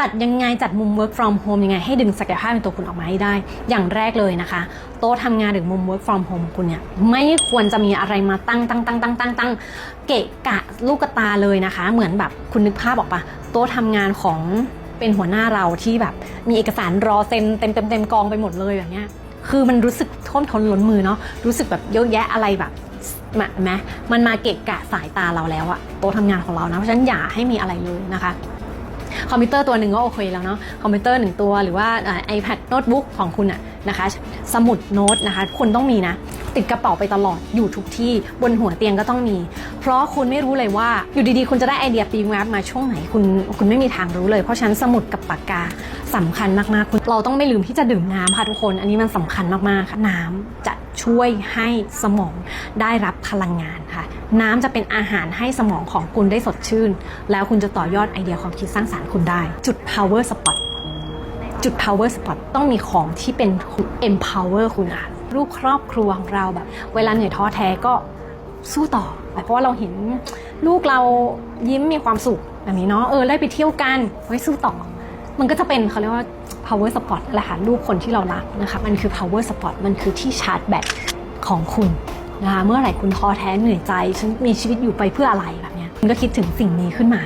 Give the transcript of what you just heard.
ตัดยังไงจัดมุม work from home ยังไงให้ดึงศักยภาพในตัวคุณออกมาให้ได้ อย่างแรกเลยนะคะ โต๊ะทำงานหรือมุม work from home คุณเนี่ยไม่ควรจะมีอะไรมาตั้งตั้งตั้งตั้งตั้งตั้งเกะกะลูกตาเลยนะคะ เหมือนแบบคุณนึกภาพออกปะโต๊ะทำงานของเป็นหัวหน้าเราที่แบบ มีเอกสารรอเซ็นเต็มเต็มเต็มกองไปหมดเลยแบบเนี้ยคือมันรู้สึกท่วมท้นล้นมือเนาะรู้สึกแบบเยอะแยะอะไรแบบมไหมมันมาเกะกะสายตาเราแล้วอะโต๊ะทำงานของเรานะเพราะฉะนั้นอย่าให้มีอะไรเลยนะคะ คอมพิวเตอร์ตัวหนึ่งก็โอเคแล้วเนาะคอมพิวเตอร์หนึ่งตัวหรือว่าอ่า iPad โน้ตบุ๊กของคุณอะนะคะ สมุดโน้ตนะคะคุณต้องมีนะ ติดกระเป๋าไปตลอดอยู่ทุกที่บนหัวเตียงก็ต้องมี เพราะคุณไม่รู้เลยว่าอยู่ดีๆ คุณจะได้ไอเดียปีแวบมาช่วงไหนคุณคุณไม่มีทางรู้เลย เพราะฉะนั้นสมุดกับปากกาสำคัญมากๆคุณเราต้องไม่ลืมที่จะดื่มน้ำค่ะทุกคน อันนี้มันสำคัญมากๆค่ะน้ำจะ ช่วยให้สมองได้รับพลังงานค่ะ น้ำจะเป็นอาหารให้สมองของคุณได้สดชื่น แล้วคุณจะต่อยอดไอเดียความคิดสร้างสารรค์คุณได้ จุด power spot จุด power spot ต้องมีของที่เป็น empower คุณค่ะลูกครอบครัวของเราแบบ เวลาเหนื่อยท้อแท้ก็สู้ต่อ เพราะว่าเราเห็นลูกเรายิ้มมีความสุขแบบนี้เนาะเออได้ไปเที่ยวกันไว้สู้ต่อ มันก็จะเป็นเขาเรียกว่า power spot แหละค่ะรูปคนที่เรารักนะคะ มันคือ power spot มันคือที่ชาร์จแบตของคุณนะคะ เมื่อไหร่คุณท้อแท้เหนื่อยใจ ฉันมีชีวิตอยู่ไปเพื่ออะไรแบบเนี้ยคุณก็คิดถึงสิ่งนี้ขึ้นมา